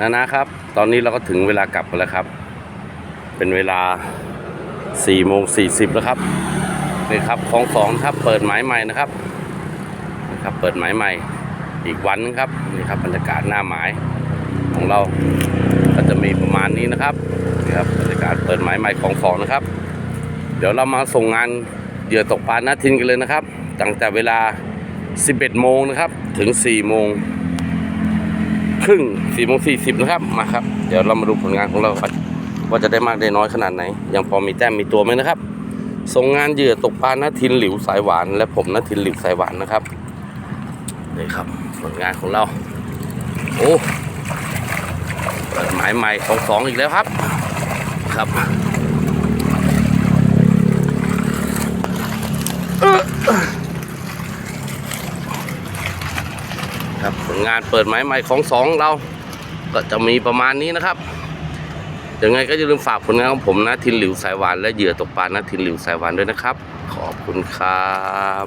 นะนะครับ ตอนนี้เราก็ถึงเวลากลับกันแล้วครับ เป็นเวลา4โมง40แล้วครับนี่ครับของสองครับเปิดหมายใหม่นะครับนะครับเปิดหมายใหม่อีกวันนึงครับนี่ครับบรรยากาศหน้าหมายของเราก็จะมีประมาณนี้นะครับนี่ครับบรรยากาศเปิดหมายใหม่ของสองนะครับ เดี๋ยวเรามาส่งงานเหยื่อตกปลาหน้าทินกันเลยนะครับตั้งแต่เวลา 11 โมงนะครับ ถึง 4 โมง ครึ่ง4โมง40นะครับมาครับ เดี๋ยวเรามาดูผลงานของเราครับว่าจะได้มากได้น้อยขนาดไหน ยังพอมีแต้มมีตัวไหมนะครับ ส่งงานเหยื่อตกปลาหน้าทินหลิวสายหวาน และผมหน้าทินหลิวสายหวานนะครับนี่ครับผลงานของเรา โอ้เปิดหมายใหม่ของสองอีกแล้วครับ ครับ ครับผลงานเปิดไม้ใหม่ของสองเรา ก็จะมีประมาณนี้นะครับยังไงก็อย่าลืมฝากผลงานของผมนะทินหลิวสายหวานและเหยื่อตกปลานะทินหลิวสายหวานด้วยนะครับ ขอบคุณครับ